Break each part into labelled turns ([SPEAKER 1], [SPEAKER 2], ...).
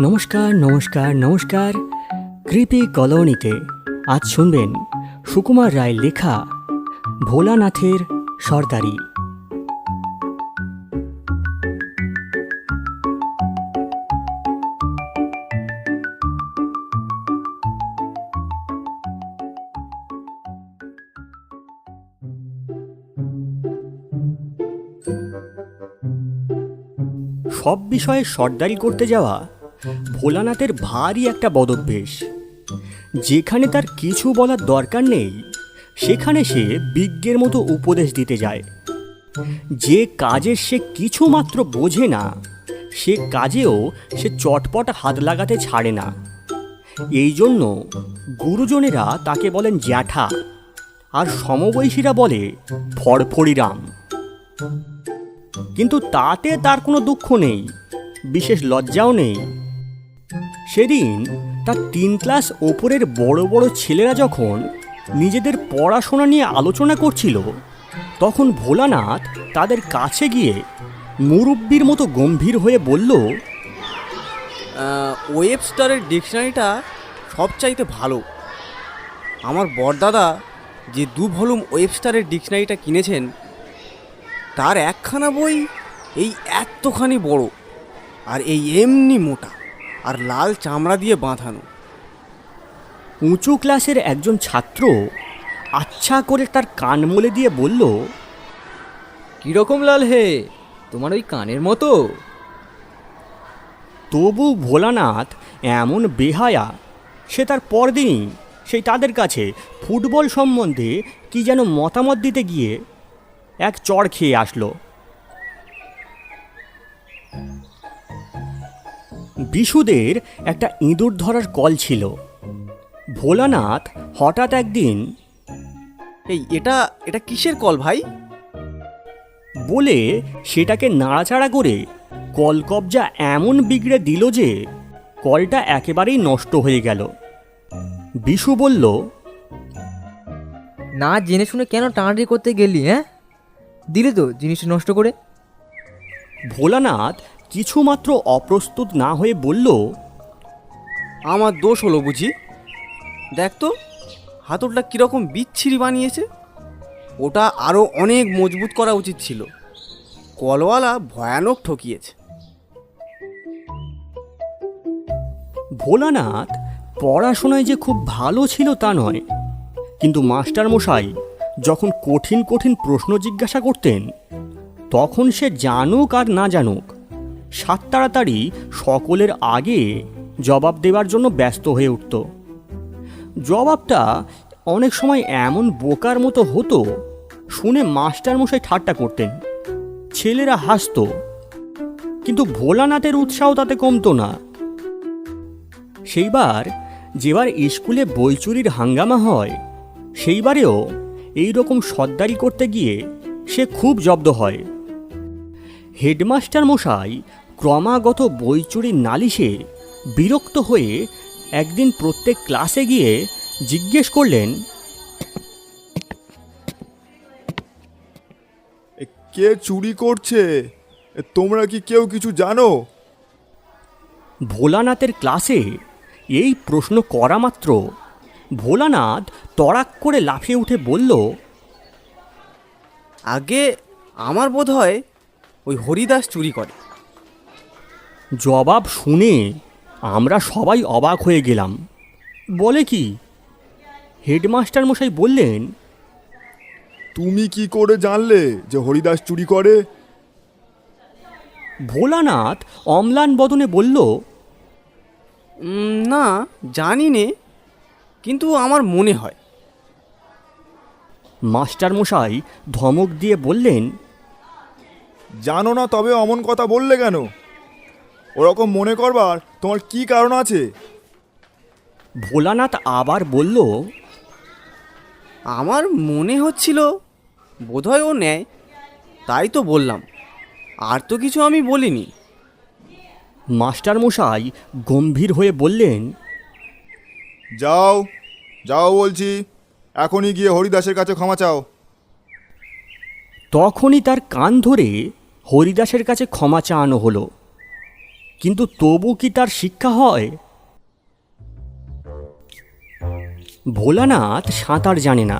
[SPEAKER 1] নমস্কার নমস্কার নমস্কার। কৃপি কলোনিতে আজ শুনবেন সুকুমার রায় লেখা ভোলানাথের সর্দারি। সব বিষয়ে সর্দারি করতে যাওয়া ভোলানাথের ভারী একটা বদভ্যেস। যেখানে তার কিছু বলার দরকার নেই, সেখানে সে বিজ্ঞের মতো উপদেশ দিতে যায়। যে কাজের সে কিছু মাত্র বোঝে না, সে কাজেও সে চটপট হাত লাগাতে ছাড়ে না। এই জন্য গুরুজনেরা তাকে বলেন জ্যাঠা, আর সমবয়সীরা বলে ফড়ফড়িরাম। কিন্তু তাতে তার কোনো দুঃখ নেই, বিশেষ লজ্জাও নেই। সেদিন তার তিন ক্লাস ওপরের বড় বড় ছেলেরা যখন নিজেদের পড়াশোনা নিয়ে আলোচনা করছিল, তখন ভোলানাথ তাদের কাছে গিয়ে মুরব্বির মতো গম্ভীর হয়ে বলল
[SPEAKER 2] ওয়েবস্টারের ডিকশনারিটা সবচাইতে ভালো। আমার বড়দাদা যে দু ভলুম ওয়েবস্টারের ডিকশনারিটা কিনেছেন, তার একখানা বই এই এতখানি বড় আর এই এমনি মোটা। আর লাল চামড়া দিয়ে বাঁধানো।
[SPEAKER 1] উঁচু ক্লাসের একজন ছাত্র আচ্ছা করে তার কান মলে দিয়ে বলল,
[SPEAKER 3] কীরকম লাল হে? তোমার ওই কানের মতো?
[SPEAKER 1] তবু ভোলানাথ এমন বেহায়া, সে তার পরদিনই সেই তাদের কাছে ফুটবল সম্বন্ধে কি যেন মতামত দিতে গিয়ে এক চড় খেয়ে আসলো। বিশুদের একটা ইঁদুর ধরার কল ছিল। ভোলানাথ হঠাৎ একদিন
[SPEAKER 2] এই এটা এটা কিসের কল ভাই?
[SPEAKER 1] বলে সেটাকে নাড়াচাড়া করে কলকবজা এমন বিগড়ে দিল যে কলটা একেবারেই নষ্ট হয়ে গেল। বিশু বলল
[SPEAKER 3] না জেনে শুনে কেন টানাটানি করতে গেলি হ্যাঁ? দিলে তো জিনিসটা নষ্ট করে?
[SPEAKER 1] ভোলানাথ কিছুমাত্র অপ্রস্তুত না হয়ে বলল,
[SPEAKER 2] আমার দোষ হলো বুঝি? দেখ তো, হাতলটা কীরকম বিচ্ছিরি বানিয়েছে। ওটা আরও অনেক মজবুত করা উচিত ছিল। কলওয়ালা ভয়ানক ঠকিয়েছে।
[SPEAKER 1] ভোলানাথ পড়াশোনায় যে খুব ভালো ছিল তা নয়। কিন্তু মাস্টার মশাই যখন কঠিন কঠিন প্রশ্ন জিজ্ঞাসা করতেন, তখন সে জানুক আর না জানুক সাত তাড়াতাড়ি সকলের আগে জবাব দেওয়ার জন্য ব্যস্ত হয়ে উঠত। জবাবটা অনেক সময় এমন বোকার মতো হতো, শুনে মাস্টার মশাই ঠাট্টা করতেন। ছেলেরা হাসতো, কিন্তু ভোলানাথের উৎসাহ তাতে কমতো না। সেইবার যেবার স্কুলে বই চুরির হাঙ্গামা হয়, সেইবারেও এই রকম সর্দারি করতে গিয়ে সে খুব জব্দ হয়। হেডমাস্টার মশাই ক্রমাগত বই চুরির নালিশে বিরক্ত হয়ে একদিন প্রত্যেক ক্লাসে গিয়ে জিজ্ঞেস করলেন
[SPEAKER 4] কে চুরি করছে? তোমরা কি কেউ কিছু জানো?
[SPEAKER 1] ভোলানাথের ক্লাসে এই প্রশ্ন করা মাত্র। ভোলানাথ তড়াক করে লাফিয়ে উঠে বলল
[SPEAKER 2] আগে আমার বোধ হয় ওই হরিদাস চুরি করে।
[SPEAKER 1] জবাব শুনে আমরা সবাই অবাক হয়ে গেলাম। বলে কি হেডমাস্টার মশাই বললেন
[SPEAKER 4] তুমি কি করে জানলে যে হরিদাস চুরি করে?
[SPEAKER 1] ভোলানাথ অম্লান বদনে বলল
[SPEAKER 2] না জানি নে কিন্তু আমার মনে হয়।
[SPEAKER 1] মাস্টার মশাই ধমক দিয়ে বললেন
[SPEAKER 4] জানো না তবে অমন কথা বললে কেন? ওরকম মনে করবার তোমার কি কারণ আছে?
[SPEAKER 1] ভোলানাথ আবার বলল
[SPEAKER 2] আমার মনে হচ্ছিল বোধহয় ও নেয় তাই তো বললাম। আর তো কিছু আমি বলিনি।
[SPEAKER 1] মাস্টার মশাই গম্ভীর হয়ে বললেন
[SPEAKER 4] যাও যাও বলছি এখনই গিয়ে হরিদাসের কাছে ক্ষমা চাও।
[SPEAKER 1] তখনই তার কান ধরে হরিদাসের কাছে ক্ষমা চাওয়ানো হলো। কিন্তু তবু কি তার শিক্ষা হয়? ভোলানাথ সাঁতার জানে না,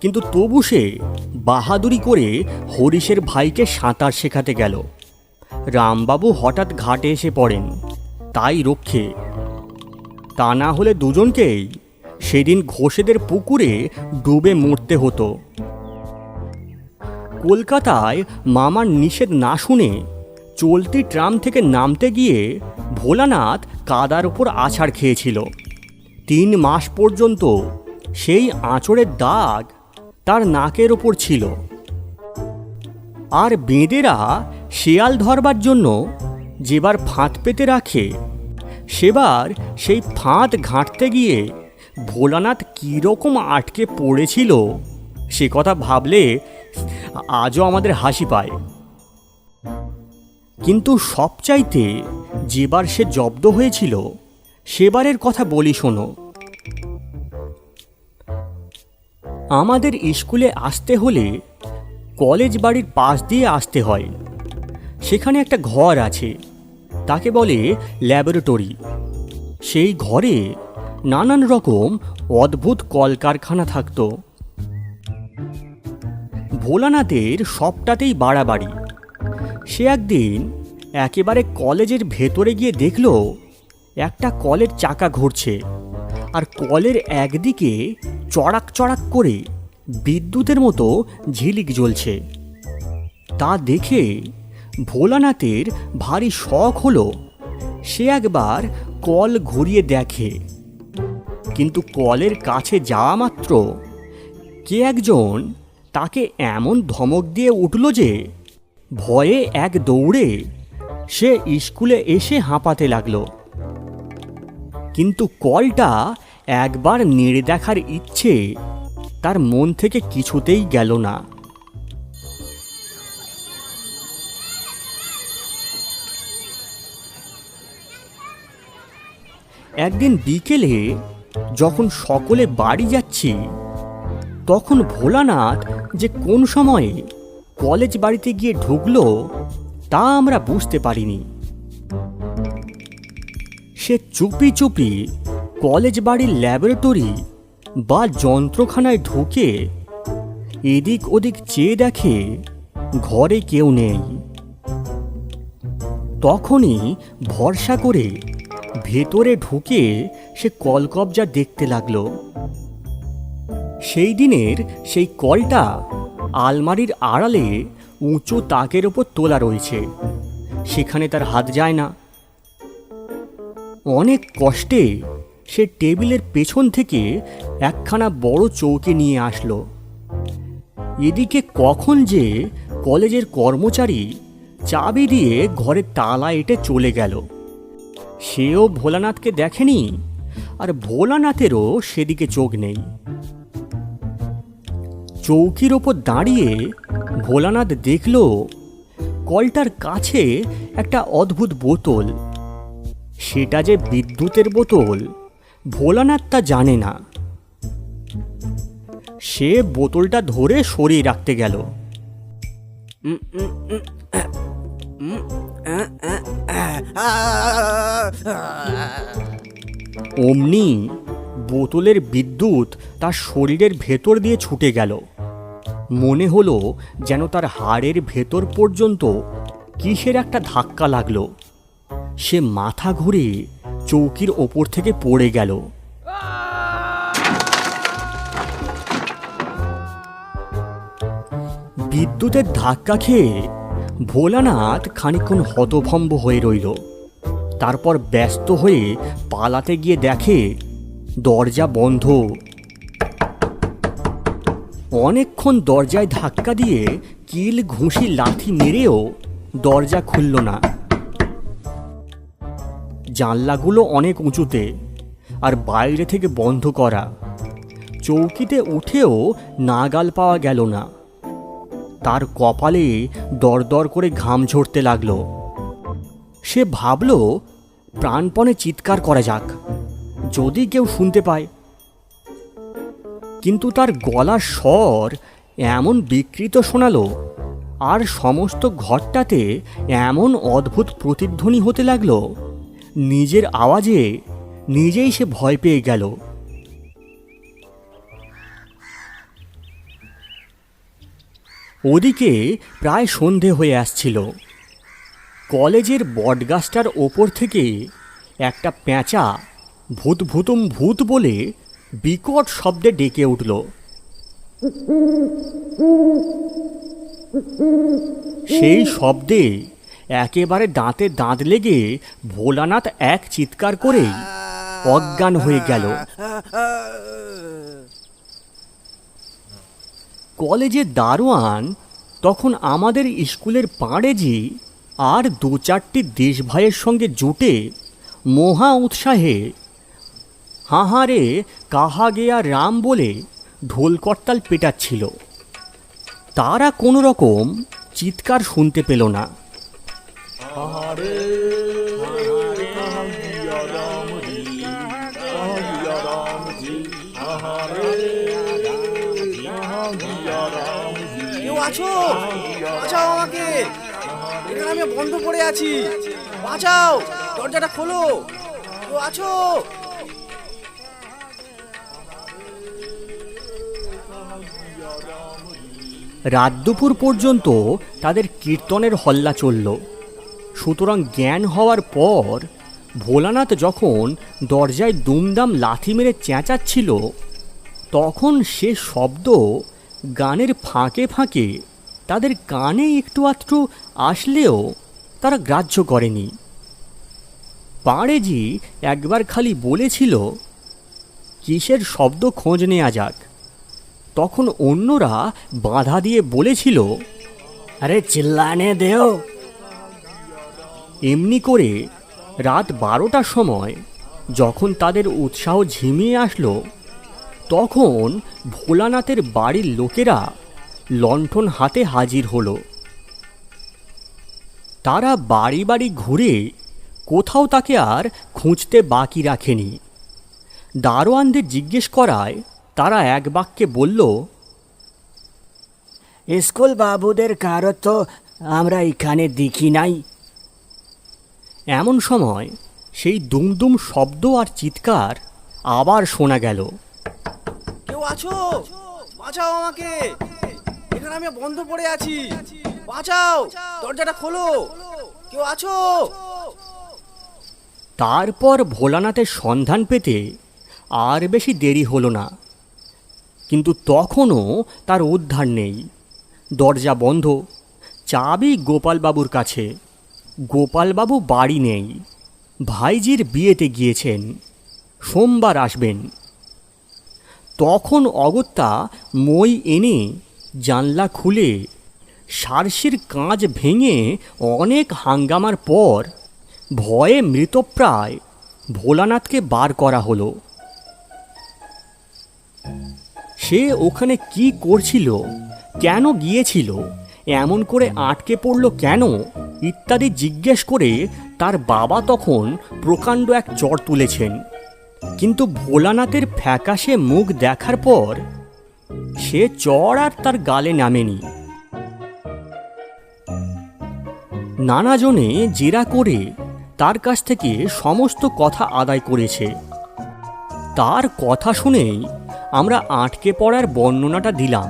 [SPEAKER 1] কিন্তু তবু সে বাহাদুরি করে হরিশের ভাইকে সাঁতার শেখাতে গেল। রামবাবু হঠাৎ ঘাটে এসে পড়েন, তাই রক্ষে। তা না হলে দুজনকেই সেদিন ঘোষেদের পুকুরে ডুবে মরতে হতো। কলকাতায় মামার নিষেধ না শুনে চলতি ট্রাম থেকে নামতে গিয়ে ভোলানাথ কাদার উপর আছাড় খেয়েছিল। তিন মাস পর্যন্ত সেই আঁচড়ের দাগ তার নাকের ওপর ছিল। আর বেঁদেরা শেয়াল ধরবার জন্য যেবার ফাঁদ পেতে রাখে, সেবার সেই ফাঁদ ঘাঁটতে গিয়ে ভোলানাথ কীরকম আটকে পড়েছিল, সে কথা ভাবলে আজও আমাদের হাসি পায়। কিন্তু সবচাইতে যেবার সে জব্দ হয়েছিল, সেবারের কথা বলি শোনো। আমাদের স্কুলে আসতে হলে কলেজ বাড়ির পাশ দিয়ে আসতে হয়। সেখানে একটা ঘর আছে, তাকে বলে ল্যাবরেটরি। সেই ঘরে নানান রকম অদ্ভুত কলকারখানা থাকতো। ভোলানাথের সবটাতেই বাড়াবাড়ি। সে একদিন একেবারে কলেজের ভেতরে গিয়ে দেখল, একটা কলের চাকা ঘুরছে আর কলের একদিকে চড়াক চড়াক করে বিদ্যুতের মতো ঝিলিক জ্বলছে। তা দেখে ভোলানাথের ভারী শখ হলো, সে একবার কল ঘুরিয়ে দেখে। কিন্তু কলের কাছে যাওয়া মাত্র কে একজন তাকে এমন ধমক দিয়ে উঠল যে ভয়ে এক দৌড়ে সে স্কুলে এসে হাঁপাতে লাগল। কিন্তু কলটা একবার নেড়ে দেখার ইচ্ছে তার মন থেকে কিছুতেই গেল না। একদিন বিকেলে যখন সকলে বাড়ি যাচ্ছি তখন ভোলানাথ যে কোন সময়ে কলেজ বাড়িতে গিয়ে ঢুকল, তা আমরা বুঝতে পারিনি। সে চুপি চুপি কলেজ বাড়ির ল্যাবরেটরি বা যন্ত্রখানায় ঢুকে এদিক ওদিক চেয়ে দেখে ঘরে কেউ নেই। তখনই ভরসা করে ভেতরে ঢুকে সে কলকবজা দেখতে লাগল। সেই দিনের সেই কলটা আলমারির আড়ালে উঁচু তাকের ওপর তোলা রয়েছে। সেখানে তার হাত যায় না। অনেক কষ্টে সে টেবিলের পেছন থেকে একখানা বড় চৌকি নিয়ে আসলো। এদিকে কখন যে কলেজের কর্মচারী চাবি দিয়ে ঘরের তালা এঁটে চলে গেল। সেও ভোলানাথকে দেখেনি আর ভোলানাথেরও সেদিকে চোখ নেই। চৌকির ওপর দাঁড়িয়ে ভোলানাথ দেখল কলটার কাছে একটা অদ্ভুত বোতল সেটা যে বিদ্যুতের বোতল ভোলানাথ তা জানে না সে বোতলটা ধরে সরিয়ে রাখতে গেল অমনি বোতলের বিদ্যুৎ তার শরীরের ভেতর দিয়ে ছুটে গেল। মনে হলো যেন তার হাড়ের ভেতর পর্যন্ত কিসের একটা ধাক্কা লাগল। সে মাথা ঘুরে চৌকির ওপর থেকে পড়ে গেল। বিদ্যুতের ধাক্কা খেয়ে ভোলানাথ খানিকক্ষণ হতভম্ব হয়ে রইল। তারপর ব্যস্ত হয়ে পালাতে গিয়ে দেখে দরজা বন্ধ। অনেকক্ষণ দরজায় ধাক্কা দিয়ে কিল ঘুষি লাথি মেরেও দরজা খুলল না। জানলাগুলো অনেক উঁচুতে আর বাইরে থেকে বন্ধ করা। চৌকিতে উঠেও নাগাল পাওয়া গেল না। তার কপালে দরদর করে ঘাম ঝরতে লাগল। সে ভাবল, প্রাণপণে চিৎকার করা যাক। যদি কেউ শুনতে পায়। কিন্তু তার গলার স্বর এমন বিকৃত শোনালো, আর সমস্ত ঘরটাতে এমন অদ্ভুত প্রতিধ্বনি হতে লাগল, নিজের আওয়াজে নিজেই সে ভয় পেয়ে গেল। ওদিকে প্রায় সন্ধে হয়ে আসছিল। কলেজের বটগাছটার ওপর থেকে একটা পেঁচা ভূত ভূতুম ভূত বলে বিকট শব্দে ডেকে উঠল। সেই শব্দে একেবারে দাঁতে দাঁত লেগে ভোলানাথ এক চিৎকার করেই অজ্ঞান হয়ে গেল। কলেজে দারোয়ান তখন আমাদের স্কুলের পাড়েজি আর দু চারটি দেশ ভাইয়ের সঙ্গে জুটে মহা উৎসাহে হাহারে কাহা গেয়া রাম বলে ঢোল করতাল পেটাচ্ছিল। তারা কোনো রকম চিৎকার শুনতে পেল না।
[SPEAKER 2] কেউ আছো? বাঁচাও আমাকে। এখানে আমি বন্ধ পড়ে আছি। বাঁচাও। দরজাটা খোলো। কেউ আছো?
[SPEAKER 1] রাত দুপুর পর্যন্ত তাদের কীর্তনের হল্লা চলল। সুতরাং জ্ঞান হওয়ার পর ভোলানাথ যখন দরজায় দুমদাম লাথি মেরে চেঁচাচ্ছিল, তখন সে শব্দ গানের ফাঁকে ফাঁকে তাদের কানে একটু আধটু আসলেও তারা গ্রাহ্য করেনি। পাড়েজি একবার খালি বলেছিল, কিসের শব্দ খোঁজ নেওয়া যাক? তখন অন্যরা বাধা দিয়ে বলেছিল আরে চিল্লানে দেও। এমনি করে রাত বারোটার সময় যখন তাদের উৎসাহ ঝিমিয়ে আসলো তখন ভোলানাথের বাড়ির লোকেরা লণ্ঠন হাতে হাজির হলো। তারা বাড়ি বাড়ি ঘুরে কোথাও তাকে আর খুঁজতে বাকি রাখেনি। দারোয়ানদের জিজ্ঞেস করায় তারা এক বাক্যে বলল স্কুল বাবুদের কারও তো আমরা এখানে দেখি নাই। এমন সময় সেই দুমদুম শব্দ আর চিৎকার আবার শোনা গেল।
[SPEAKER 2] কেউ আছো? বাঁচাও আমাকে। এখানে আমি বন্ধ পড়ে আছি। বাঁচাও। দরজাটা খোলো। কেউ আছো?
[SPEAKER 1] তারপর ভোলানাথের সন্ধান পেতে আর বেশি দেরি হলো না। কিন্তু তখনও তার উদ্ধার নেই। দরজা বন্ধ। চাবি গোপালবাবুর কাছে। গোপালবাবু বাড়ি নেই। ভাইজির বিয়েতে গিয়েছেন। সোমবার আসবেন। তখন অগত্যা মই এনে জানলা খুলে সারসির কাঁচ ভেঙে অনেক হাঙ্গামার পর ভয়ে মৃতপ্রায় ভোলানাথকে বার করা হলো। সে ওখানে কি করছিল? কেন গিয়েছিল? এমন করে আটকে পড়ল কেন? ইত্যাদি জিজ্ঞেস করে তার বাবা তখন প্রকাণ্ড এক চর তুলেছেন। কিন্তু ভোলানাথের ফ্যাকাশে মুখ দেখার পর সে চর আর তার গালে নামেনি। নানাজনে জেরা করে তার কাছ থেকে সমস্ত কথা আদায় করেছে। তার কথা শুনেই আমরা আটকে পড়ার বর্ণনাটা দিলাম।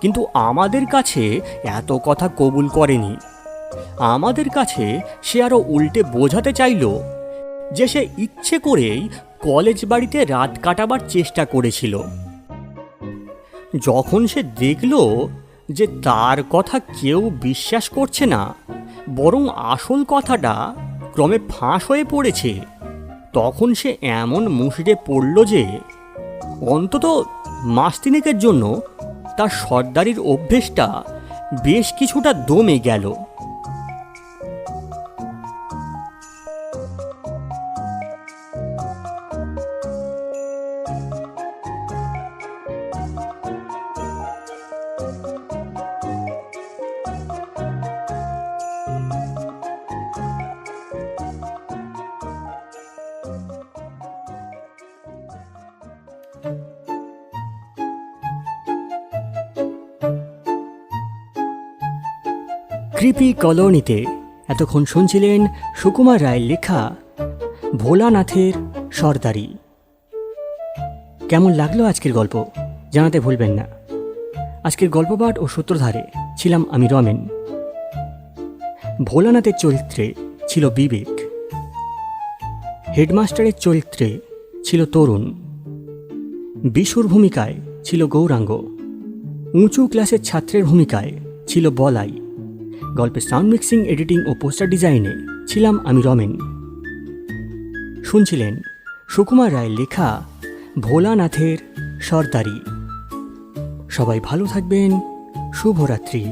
[SPEAKER 1] কিন্তু আমাদের কাছে এত কথা কবুল করেনি। আমাদের কাছে সে আরও উল্টে বোঝাতে চাইল যে সে ইচ্ছে করেই কলেজ বাড়িতে রাত কাটাবার চেষ্টা করেছিল। যখন সে দেখল যে তার কথা কেউ বিশ্বাস করছে না, বরং আসল কথাটা ক্রমে ফাঁস হয়ে পড়েছে, তখন সে এমন মুশড়ে পড়ল যে অন্তত মাস তিনেকের জন্য তার সর্দারির অভ্যেসটা বেশ কিছুটা দমে গেল। কৃপি কলোনিতে এতক্ষণ শুনছিলেন সুকুমার রায়ের লেখা ভোলানাথের সর্দারি। কেমন লাগল আজকের গল্প? জানাতে ভুলবেন না। আজকের গল্পপাঠ ও সূত্রধারে ছিলাম আমি রমেন। ভোলানাথের চরিত্রে ছিল বিবেক। হেডমাস্টারের চরিত্রে ছিল তরুণ। বিশুর ভূমিকায় ছিল গৌরাঙ্গ। উঁচু ক্লাসের ছাত্রের ভূমিকায় ছিল বলাই। গল্পের সাউন্ড মিক্সিং এডিটিং ও পোস্টার ডিজাইনে ছিলাম আমি রমেন। শুনছিলেন সুকুমার রায়ের লেখা ভোলানাথের সর্দারি। সবাই ভালো থাকবেন, শুভরাত্রি।